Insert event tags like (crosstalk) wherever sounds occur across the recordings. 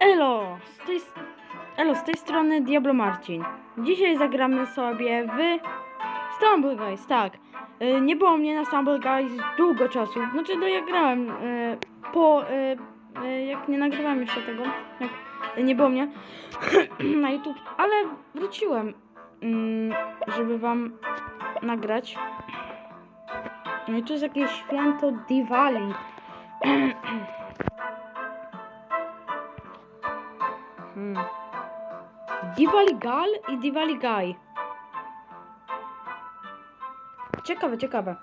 Elo, z tej, elo, z tej strony Diablo Marcin. Dzisiaj zagramy sobie w Stumble Guys, tak. Y, Nie było mnie na Stumble Guys długo czasu. Znaczy, no ja grałem y, po, y, jak nie nagrywałem jeszcze tego, jak nie było mnie (clears throat) na YouTube, ale wróciłem, mm, żeby wam nagrać. No i tu jest jakieś święto Diwali. (clears throat) Hmm. Diwali Gal i Diwali Guy. Ciekawe, ciekawe.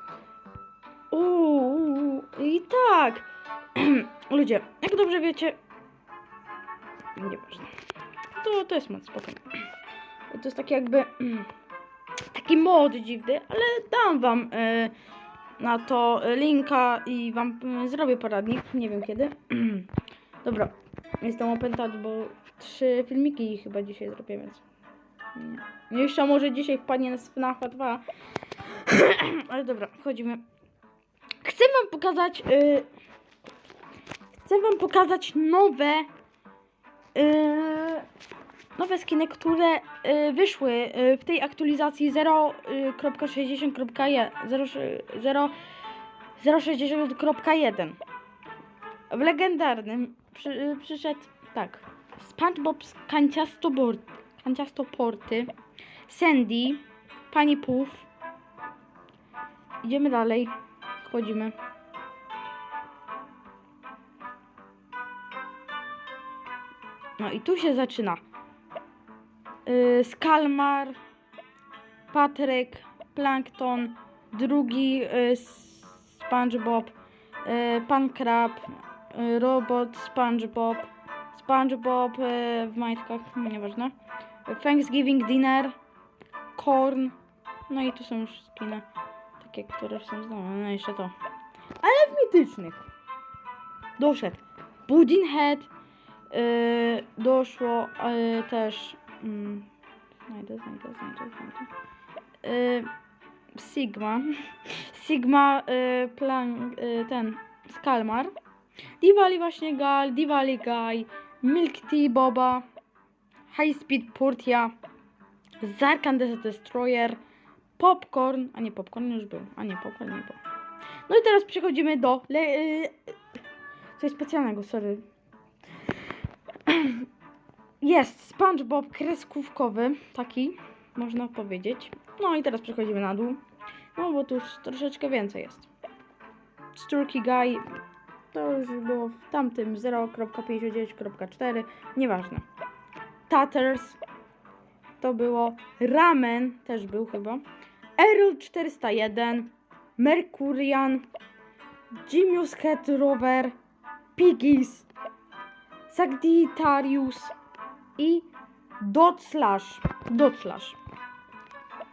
Uuu, i tak. (clears throat) Ludzie, jak dobrze wiecie. Nieważne. To, to jest mod spokojnie. To jest taki jakby. Taki mod dziwny, ale dam wam e, na to linka i wam e, zrobię poradnik. Nie wiem kiedy. (clears throat) Dobra, jestem opętany, bo trzy filmiki chyba dzisiaj zrobię, więc. Nie. Jeszcze może dzisiaj wpadnie na FNAF 2. (clears throat) Ale dobra, wchodzimy. Chcę wam pokazać. y, chcę wam pokazać nowe. y, nowe skiny, które y, wyszły y, w tej aktualizacji 0.60.1 0.60.1 w legendarnym przy, przyszedł tak SpongeBob kanciastoporty. Sandy Pani Puff. Idziemy dalej. Wchodzimy. No i tu się zaczyna. Yy, Skalmar Patryk Plankton drugi y, SpongeBob y, Pan Krab y, Robot SpongeBob SpongeBob y, w majtkach, nieważne. Thanksgiving Dinner Korn no i tu są już skiny takie, które są znane, no jeszcze to. Ale w mitycznych. Doszedł. Pudding Head y, doszło y, też mm, znajdę, znajdę, znajdę, znajdę. Y, Sigma. (laughs) Sigma y, plan, y, ten Skalmar. Diwali właśnie Gal, Diwali Guy Milk Tea Boba. High Speed Portia Zarkan the Destroyer. Popcorn, a nie Popcorn już był, a nie Popcorn nie był. No i teraz przechodzimy do le, y, coś specjalnego, sorry. (clears throat) Jest SpongeBob kreskówkowy, taki można powiedzieć. No i teraz przechodzimy na dół. No bo tu już troszeczkę więcej jest. Sturkey Guy to już było w tamtym 0.59.4, nieważne. Tatters to było Ramen, też był chyba. Errol 401, Mercurian, Genius Head Rover, Piggies, Sagittarius i Dot Slash. Dot Slash.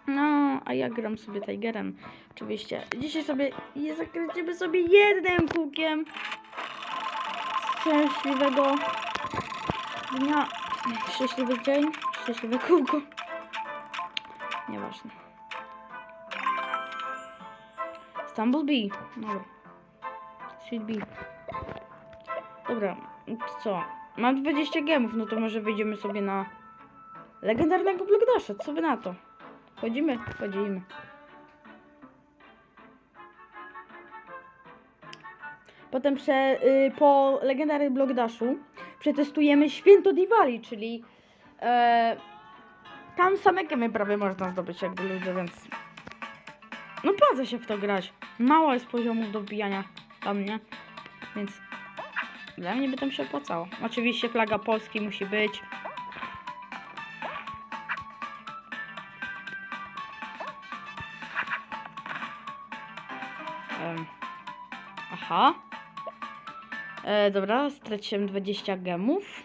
No, a ja gram sobie Tigerem. Oczywiście. Dzisiaj sobie je zakręcimy sobie jednym kółkiem. Szczęśliwego dnia. Szczęśliwy dzień. Szczęśliwe kółko. Nieważne. Stumblebee. Dobra. Sweet Bee. Dobra, co? Mam 20 gemów, no to może wyjdziemy sobie na legendarnego Blockdasha. Co wy na to? Chodzimy? Chodzimy. Potem prze, y, po legendarnym Blockdashu przetestujemy Święto Diwali, czyli e, tam same gemy prawie można zdobyć jakby ludzie, więc no opłaca się w to grać. Mało jest poziomów do wbijania tam, nie? Więc dla mnie by tam się opłacało. Oczywiście flaga Polski musi być. Aha. E, dobra, straciłem 20 gemów.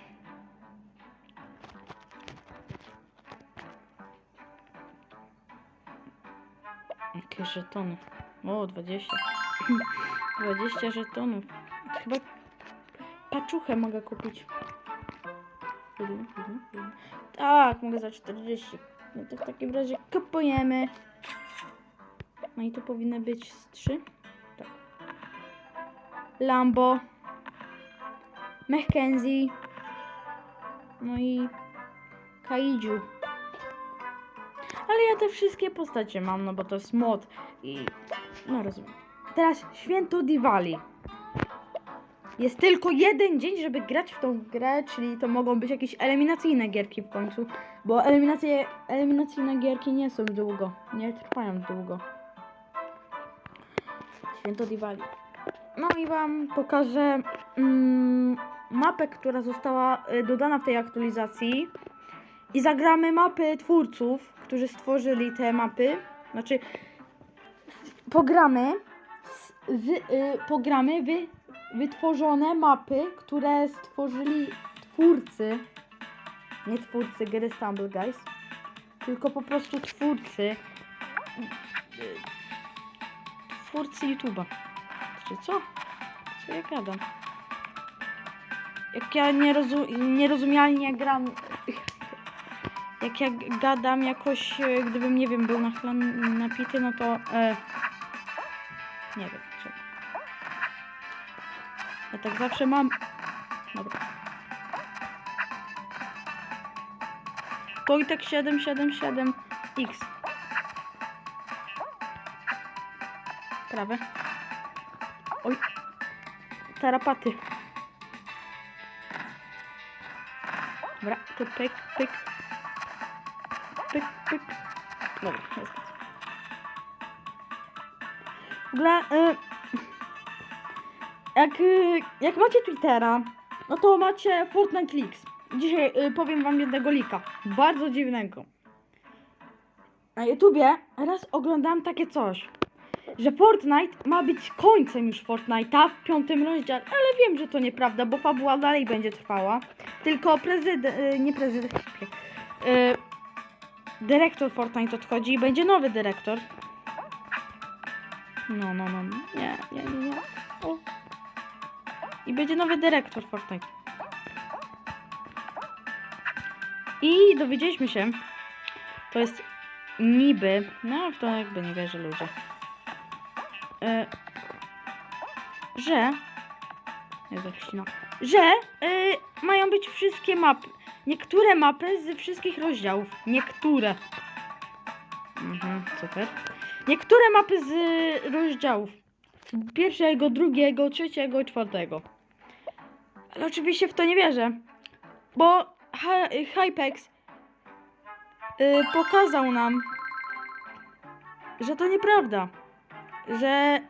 Jakie żetony. O, 20. 20 (clears throat) żetonów. Chyba paczuchę mogę kupić. Tak, mogę za 40. No to w takim razie kupujemy. No i to powinny być z 3. Lambo. Mackenzie. No i Kaiju. Ale ja te wszystkie postacie mam, no bo to jest mod i no rozumiem. Teraz święto Diwali. Jest tylko jeden dzień, żeby grać w tą grę, czyli to mogą być jakieś eliminacyjne gierki w końcu, bo eliminacje, eliminacyjne gierki nie są długo, nie trwają długo. Święto Diwali. No i wam pokażę mm, mapę, która została y, dodana w tej aktualizacji i zagramy mapy twórców, którzy stworzyli te mapy. Znaczy pogramy z, z, y, pogramy wy, wytworzone mapy, które stworzyli twórcy. Nie twórcy gry Stumble Guys, tylko po prostu twórcy. Twórcy YouTube'a. Co? Co ja gadam? Jak ja nierozu- nierozumialnie gram. (laughs) Jak ja gadam jakoś, e, gdybym nie wiem, był nachlany, napity, no to. E, nie wiem, czego. Ja tak zawsze mam. Dobra. Wojtek 777X. Prawe. Tarapaty. Dobra, tu pyk, pyk. Pyk, pyk. Dobra, jest. W ogóle, y, jak, y, jak macie Twittera, no to macie Fortnite Leaks. Dzisiaj y, powiem wam jednego lika. Bardzo dziwnego. Na YouTubie raz oglądałem takie coś że Fortnite ma być końcem już Fortnite'a w piątym rozdziale, ale wiem, że to nieprawda, bo fabuła dalej będzie trwała. Tylko prezydent, nie prezydent, yy, dyrektor Fortnite odchodzi i będzie nowy dyrektor. No, no, no, nie, nie, nie, nie. O. I będzie nowy dyrektor Fortnite. I dowiedzieliśmy się, to jest niby, no to jakby nie wierzę ludzie e, że że e, mają być wszystkie mapy. Niektóre mapy z wszystkich rozdziałów. Niektóre. Mhm, super. Niektóre mapy z rozdziałów. Pierwszego, drugiego, trzeciego czwartego. Ale oczywiście w to nie wierzę. Bo Hy- Hypex y, pokazał nam, że to nieprawda że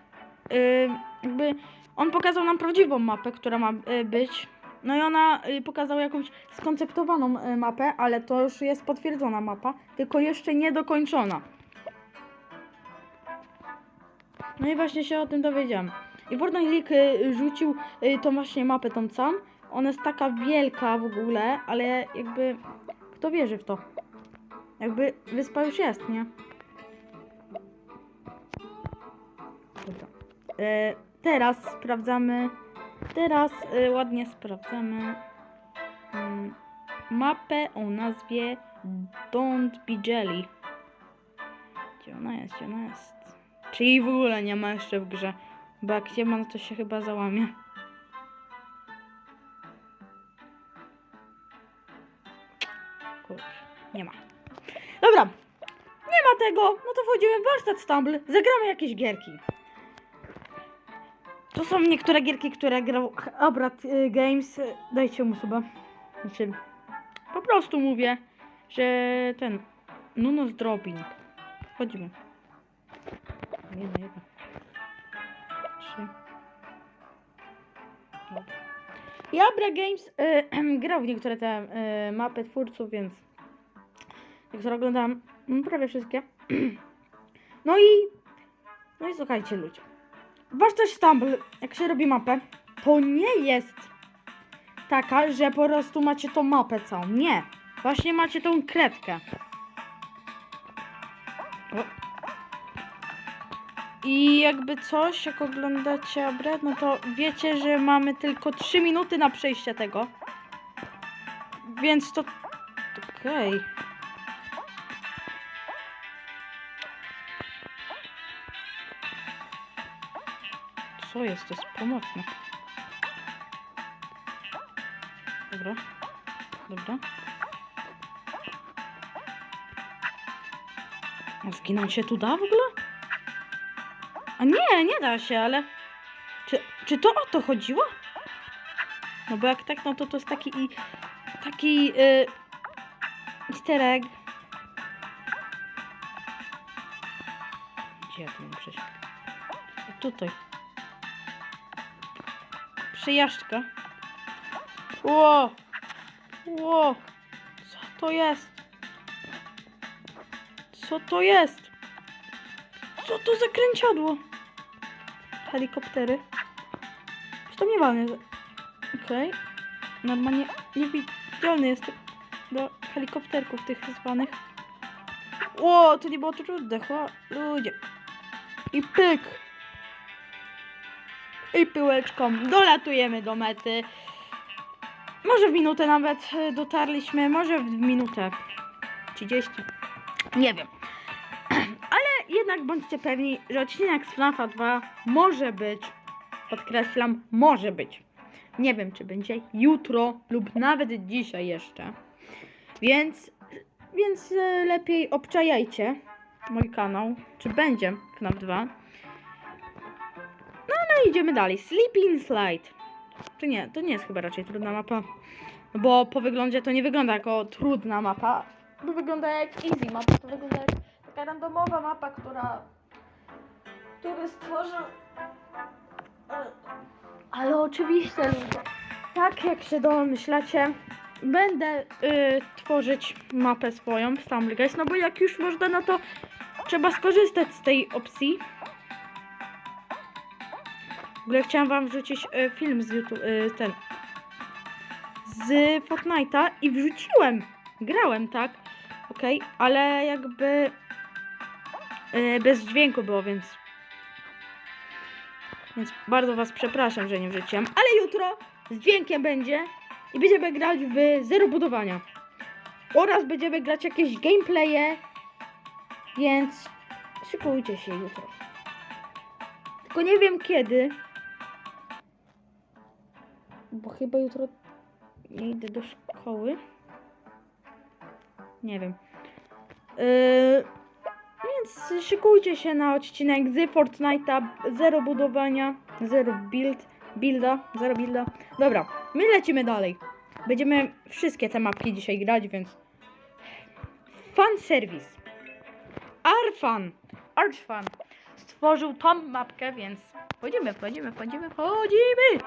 y, jakby on pokazał nam prawdziwą mapę, która ma y, być. No i ona y, pokazała jakąś skonceptowaną y, mapę, ale to już jest potwierdzona mapa, tylko jeszcze nie dokończona. No i właśnie się o tym dowiedziałam. I Fortnite League y, rzucił y, tą właśnie mapę tą sam. Ona jest taka wielka w ogóle, ale jakby kto wierzy w to? Jakby wyspa już jest, nie? Dobra. E, teraz sprawdzamy. Teraz e, ładnie sprawdzamy mm, mapę o nazwie Don't Be Jelly. Gdzie ona jest? Gdzie ona jest? Czyli w ogóle nie ma jeszcze w grze. Bo jak nie ma, no to się chyba załamie. Kurczę, nie ma. Dobra, nie ma tego, no to wchodzimy w warsztat Stumble, zagramy jakieś gierki. To są niektóre gierki, które grał Abrat y, Games. Dajcie mu suba. Znaczy, po prostu mówię, że ten Nuno Zdrobing. Wchodzimy. Jedna, jedna. Trzy. I Abra Games y, (clears throat) grał w niektóre te y, mapy twórców, więc sobie oglądam mm, prawie wszystkie. (clears throat) No i no i słuchajcie ludzie. Wartość Stumble, jak się robi mapę, to nie jest taka, że po prostu macie tą mapę całą. Nie. Właśnie macie tą kredkę. I jakby coś, jak oglądacie obrad, no to wiecie, że mamy tylko 3 minuty na przejście tego. Więc to... Okej. Co jest? To jest pomocne. Dobra. Dobra. Zginąć się tu da w ogóle? A nie, nie da się, ale... Czy, czy to o to chodziło? No bo jak tak, no to to jest taki. Taki... Yy, easter egg. Gdzie ja tu mam przejść? Tutaj. Przejażdżka. Ło! Ło! Co to jest? Co to jest? Co to za kręciadło? Helikoptery. Czy to nie walnie? Okej. Normalnie niewidzialny jest do helikopterków tych zwanych. Ło, to nie było trudne, chła. Ludzie. I pyk. I pyłeczką dolatujemy do mety. Może w minutę nawet e, dotarliśmy, może w minutę 30. Nie wiem. (clears throat) Ale jednak bądźcie pewni, że odcinek z FNAFa 2 może być, podkreślam, może być. Nie wiem, czy będzie jutro lub nawet dzisiaj jeszcze. Więc, więc e, lepiej obczajajcie mój kanał, czy będzie FNAF 2. Idziemy dalej. Sleeping Slide. To nie, to nie jest chyba raczej trudna mapa. Bo po wyglądzie to nie wygląda jako trudna mapa. To wygląda jak easy mapa. To wygląda jak taka randomowa mapa, która... Który stworzył... Ale, ale oczywiście ludzie. Tak jak się domyślacie, będę y, tworzyć mapę swoją w Stumbleguys, no bo jak już można, no to trzeba skorzystać z tej opcji. W ogóle chciałam wam wrzucić y, film z YouTube, y, ten, z Fortnite'a i wrzuciłem, grałem, tak, okej, ale jakby y, bez dźwięku było, więc więc bardzo was przepraszam, że nie wrzuciłem, ale jutro z dźwiękiem będzie i będziemy grać w zero budowania oraz będziemy grać jakieś gameplaye, więc szykujcie się jutro. Tylko nie wiem kiedy. Bo chyba jutro idę do szkoły. Nie wiem. Yy, więc szykujcie się na odcinek z Fortnite'a. Zero budowania, zero build, builda, zero builda. Dobra, my lecimy dalej. Będziemy wszystkie te mapki dzisiaj grać, więc... Fan service. Arfan, Archfan stworzył tą mapkę, więc wchodzimy, wchodzimy, wchodzimy, wchodzimy!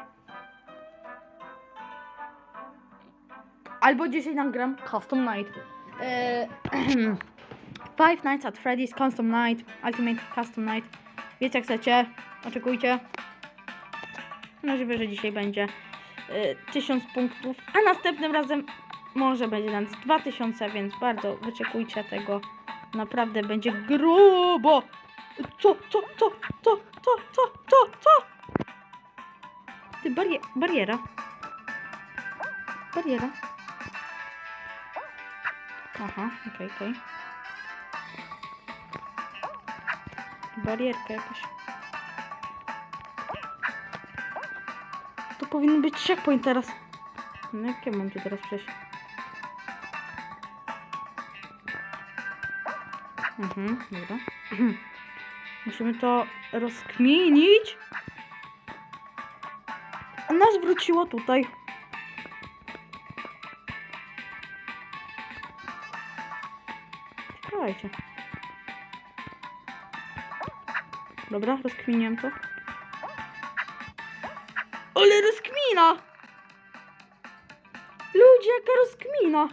Albo dzisiaj nagram Custom Night. Eee, (clears throat) Five Nights at Freddy's Custom Night, Ultimate Custom Night. Wiecie jak chcecie, oczekujcie. Możliwe, że dzisiaj będzie e, 1000 punktów, a następnym razem może będzie nam z 2000, więc bardzo wyczekujcie tego. Naprawdę będzie grubo. Co, co, co, co, co, co, co, co? Ty, barie bariera. Bariera. Aha, okej, okej. Barierka jakaś. To powinien być checkpoint teraz. No jak ja mam tu teraz przejść? Mhm, dobra. (clears throat) Musimy to rozkminić. Nas wróciło tutaj. Czekajcie. Dobra, rozkminiłem to. Ale rozkmina! Ludzie, jaka rozkmina!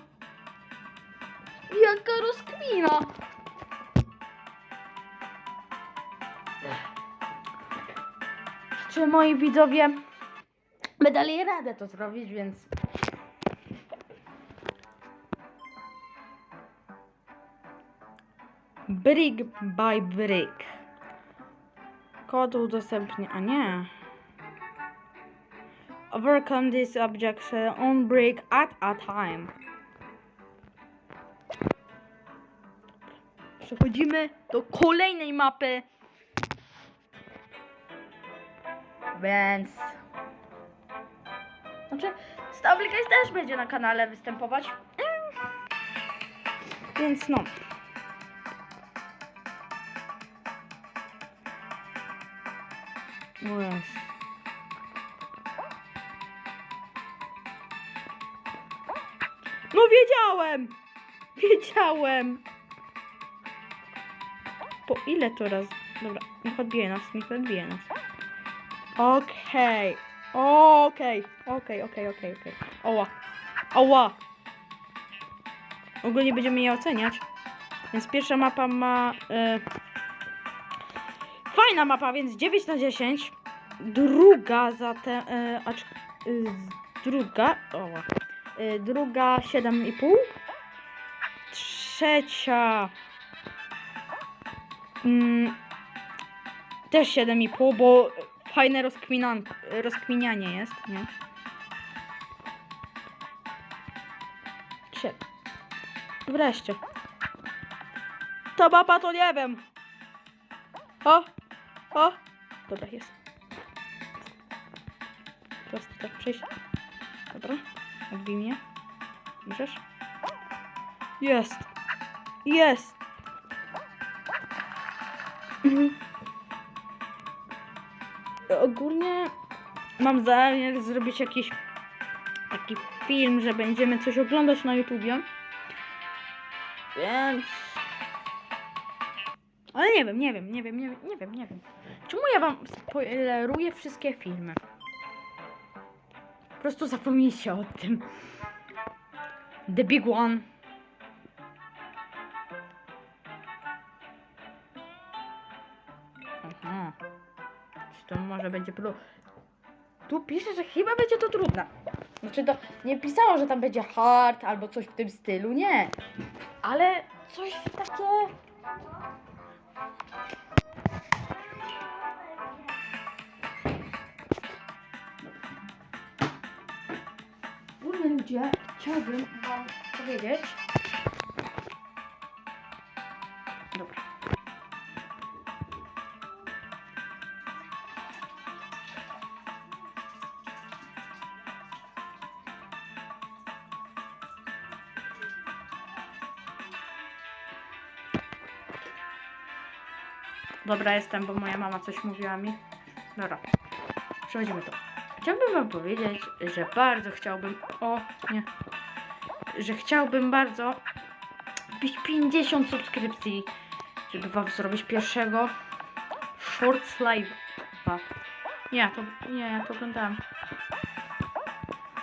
Jaka rozkmina! Czy moi widzowie by dali radę to zrobić, więc brick by brick. Kod udostępnia, a nie. Overcome these objects on brick at a time. Przechodzimy do kolejnej mapy. Więc Znaczy, Stablecase też będzie na kanale występować. Więc no. O Jezu. No wiedziałem! Wiedziałem! Po ile to raz? Dobra, niech odbije nas, niech odbije nas. Okej. Okej, okej, okej, okej, okej. Oła. Oła. Ogólnie będziemy je oceniać. Więc pierwsza mapa ma... E, fajna mapa, więc 9 na 10. Druga za te... E, acz, e, druga... Oła. E, druga 7,5. Trzecia... Mm, też 7,5, bo fajne rozkminan, rozkminianie jest, nie? Trzy. Wreszcie. Ta mapa to nie wiem. O! O! Dobra, jest. Prosto tak przejść. Dobra. Odbij mnie. Możesz? Jest. Jest. Mhm. Ogólnie mam zamiar zrobić jakiś taki film, że będziemy coś oglądać na YouTubie. Więc. Ale nie wiem, nie wiem, nie wiem, nie wiem, nie wiem, nie wiem. Czemu ja wam spoileruję wszystkie filmy? Po prostu zapomnijcie o tym. The Big One. Aha. Czy to może będzie pro... Tu pisze, że chyba będzie to trudne. Znaczy to nie pisało, że tam będzie hard albo coś w tym stylu, nie. Ale coś takie... ludzie, chciałbym wam powiedzieć... Dobra. Dobra, jestem, bo moja mama coś mówiła mi. Dobra, przechodzimy to. Chciałbym wam powiedzieć, że bardzo chciałbym... O, nie. Że chciałbym bardzo wbić 50 subskrypcji, żeby wam zrobić pierwszego short live'a. Nie, to... Nie, ja to oglądałem.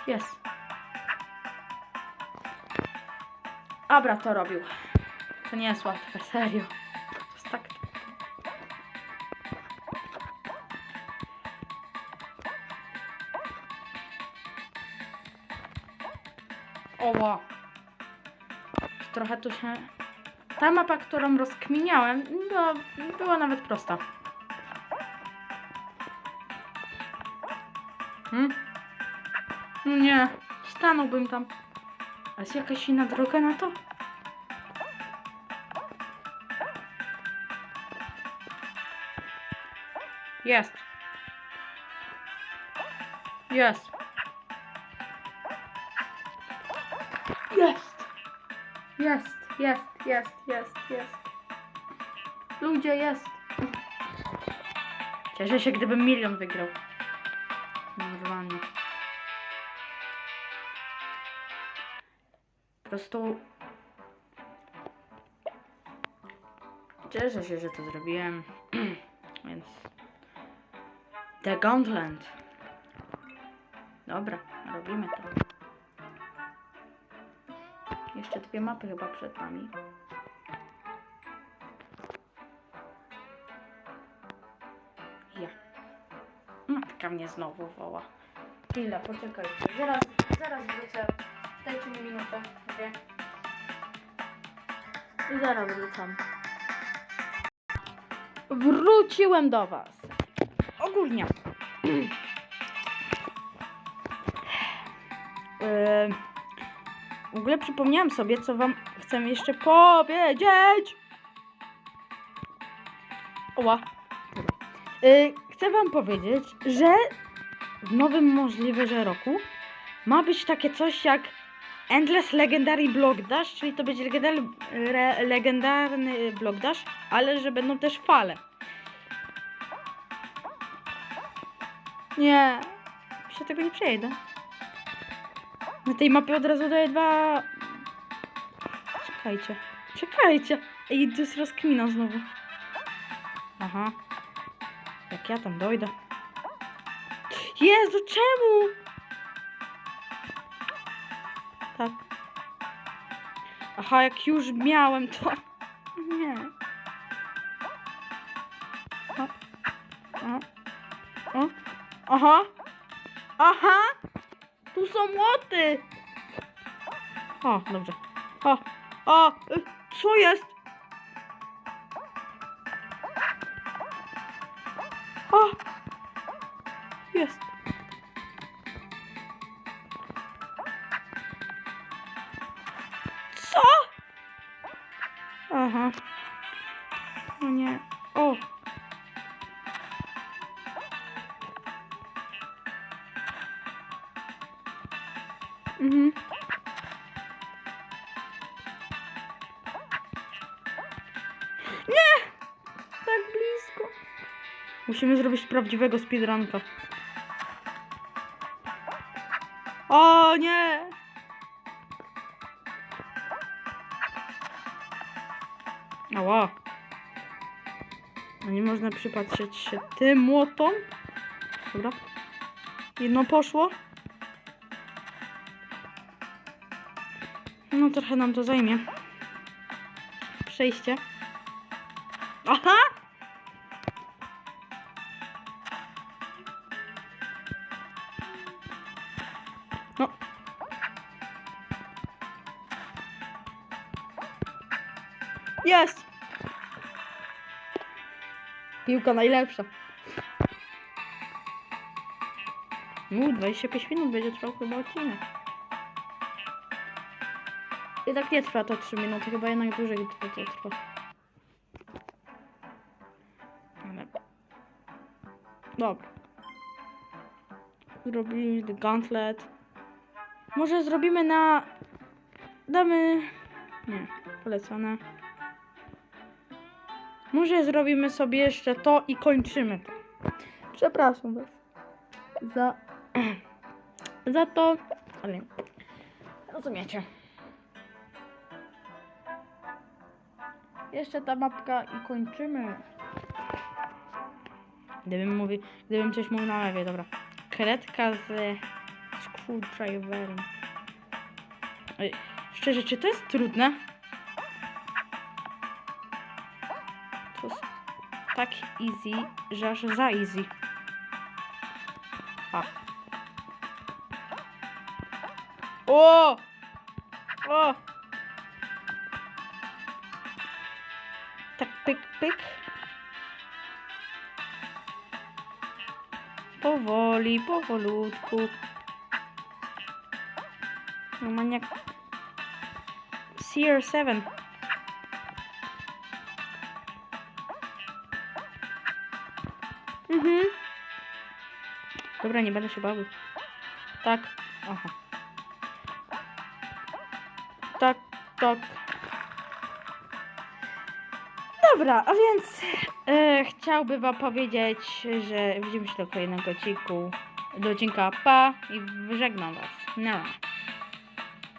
Jest. Abra to robił. To nie jest łatwe, serio. Oła. Trochę tu się... Ta mapa, którą rozkminiałem, była, była nawet prosta. Hmm? No nie, stanąłbym tam. A jest jakaś inna droga na to? Jest. Jest. Jest. Jest, jest, jest, jest, jest. Ludzie, jest. Cieszę się, gdybym milion wygrał. Normalnie. Po prostu... Cieszę się, że to zrobiłem. (clears throat) Więc... The Gauntlet. Dobra, robimy to. Jeszcze dwie mapy chyba przed nami. Ja. Matka mnie znowu woła. Chwila, poczekajcie. Zaraz, zaraz wrócę. Dajcie mi minutę. Dwie. I zaraz wrócam. Wróciłem do Was. Ogólnie. (clears throat) Yy, w ogóle przypomniałam sobie, co wam chcę jeszcze powiedzieć. Oła. Yy, chcę wam powiedzieć, że w nowym możliwe, że roku ma być takie coś jak Endless Legendary Block Dash, czyli to będzie legendarny, re, legendarny Block Dash, ale że będą też fale. Nie, się tego nie przejdę. Na tej mapie od razu daję dwa... Czekajcie, czekajcie. Ej, to jest rozkmina znowu. Aha. Jak ja tam dojdę. Jezu, czemu? Tak. Aha, jak już miałem to. (laughs) Nie. O. O. O. Aha. Aha. Tu są młoty. O, dobrze. O. O. y, Co jest? O. Jest. Co? Aha. O nie. Zrobić prawdziwego speedrunka. O nie! Ała. Nie można przypatrzeć się tym młotom? Dobra. Jedno poszło. No trochę nam to zajmie. Przejście. Aha! Jest! Piłka najlepsza. Uuu, 25 minut będzie trwał chyba odcinek. I tak nie trwa to 3 minuty, chyba jednak dłużej to, to trwa. Dobra. Zrobimy gauntlet. Może zrobimy na... Damy... Nie, polecone. Może zrobimy sobie jeszcze to i kończymy to. Przepraszam was. Za... (clears throat) Za to... Ale... Rozumiecie. Jeszcze ta mapka i kończymy. Gdybym mówił, gdybym coś mówił na lewie, dobra. Kredka z screwdriverem. Szczerze, czy to jest trudne? Tak easy, że aż za easy. A. O! O! Tak, pyk, pyk. Powoli, powolutku. No maniak. CR7. Mhm. Dobra, nie będę się bawił. Tak. Aha. Tak, tak. Dobra, a więc e, chciałbym wam powiedzieć, że widzimy się do kolejnego odcinku, do odcinka pa i żegnam was. No.